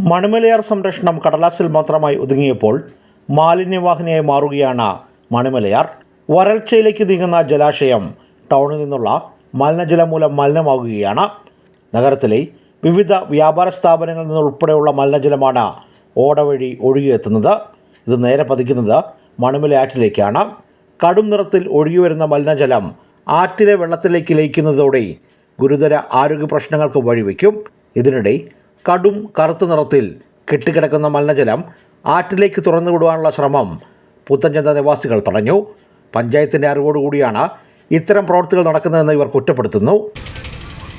മണിമലയാർ സംരക്ഷണം കടലാസിൽ മാത്രമായി ഒതുങ്ങിയപ്പോൾ മാലിന്യവാഹിനിയായി മാറുകയാണ് മണിമലയാർ. വരൾച്ചയിലേക്ക് നീങ്ങുന്ന ജലാശയം ടൗണിൽ നിന്നുള്ള മലിനജലം മൂലം മലിനമാകുകയാണ്. നഗരത്തിലെ വിവിധ വ്യാപാര സ്ഥാപനങ്ങളിൽ നിന്നുൾപ്പെടെയുള്ള മലിനജലമാണ് ഓടവഴി ഒഴുകിയെത്തുന്നത്. ഇത് നേരെ പതിക്കുന്നത് മണിമല ആറ്റിലേക്കാണ്. കടും നിറത്തിൽ ഒഴുകി വരുന്ന മലിനജലം ആറ്റിലെ വെള്ളത്തിലേക്ക് ലയിക്കുന്നതോടെ ഗുരുതര ആരോഗ്യ പ്രശ്നങ്ങൾക്ക് വഴിവെക്കും. ഇതിനിടെ കടും കറുത്ത നിറത്തിൽ കെട്ടിക്കിടക്കുന്ന മലിനജലം ആറ്റിലേക്ക് തുറന്നു വിടുവാനുള്ള ശ്രമം പുത്തൻചന്ത നിവാസികൾ തടഞ്ഞു. പഞ്ചായത്തിന്റെ അറിവോടുകൂടിയാണ് ഇത്തരം പ്രവൃത്തികൾ നടക്കുന്നതെന്ന് ഇവർ കുറ്റപ്പെടുത്തുന്നു.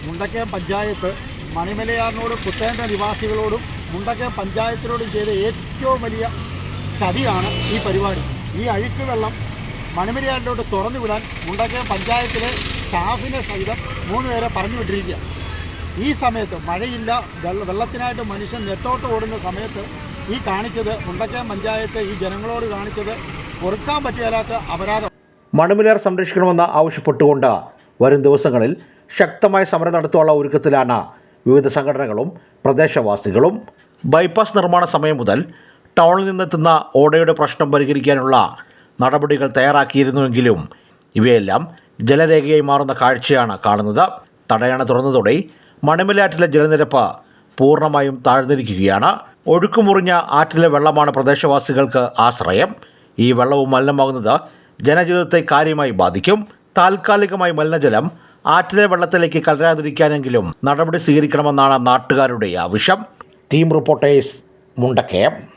മുണ്ടക്കയം പഞ്ചായത്ത് മണിമലയാറിനോടും പുത്തേന്റെ നിവാസികളോടും മുണ്ടക്കയം പഞ്ചായത്തിനോടും ചെയ്ത ഏറ്റവും വലിയ ചതിയാണ് ഈ പരിപാടി. ഈ അഴുക്ക് വെള്ളം മണിമലയാറിലോട്ട് തുറന്നു വിടാൻ മുണ്ടക്കയം പഞ്ചായത്തിലെ സ്റ്റാഫിനെ സഹിതം മൂന്ന് പേരെ പറഞ്ഞു വിട്ടിരിക്കുക ഈ സമയത്ത് മഴയില്ല വെള്ള വെള്ളത്തിനായിട്ട് മനുഷ്യൻ നെട്ടോട്ട് ഓടുന്ന സമയത്ത് ഈ കാണിച്ചത് മുണ്ടക്കയം പഞ്ചായത്ത് ഈ ജനങ്ങളോട് കാണിച്ചത് പൊറുക്കാൻ പറ്റിയാലാത്ത അപരാധം. മണിമലയാർ സംരക്ഷിക്കണമെന്ന് ആവശ്യപ്പെട്ടുകൊണ്ട് വരും ദിവസങ്ങളിൽ ശക്തമായ സമരം നടത്താനുള്ള ഒരുക്കത്തിലാണ് വിവിധ സംഘടനകളും പ്രദേശവാസികളും. ബൈപ്പാസ് നിർമ്മാണ സമയം മുതൽ ടൗണിൽ നിന്നെത്തുന്ന ഓടയുടെ പ്രശ്നം പരിഹരിക്കാനുള്ള നടപടികൾ തയ്യാറാക്കിയിരുന്നുവെങ്കിലും ഇവയെല്ലാം ജലരേഖയായി മാറുന്ന കാഴ്ചയാണ് കാണുന്നത്. തടയണ തുറന്നതോടെ മണിമലയാറ്റിലെ ജലനിരപ്പ് പൂർണമായും താഴ്ന്നിരിക്കുകയാണ്. ഒഴുക്കുമുറിഞ്ഞ ആറ്റിലെ വെള്ളമാണ് പ്രദേശവാസികൾക്ക് ആശ്രയം. ഈ വെള്ളവും മലിനമാകുന്നത് ജനജീവിതത്തെ കാര്യമായി ബാധിക്കും. താൽക്കാലികമായി മലിനജലം ആറ്റിലെ വെള്ളത്തിലേക്ക് കലരാതിരിക്കാനെങ്കിലും നടപടി സ്വീകരിക്കണമെന്നാണ് നാട്ടുകാരുടെ ആവശ്യം. Team reporters Mundakayam.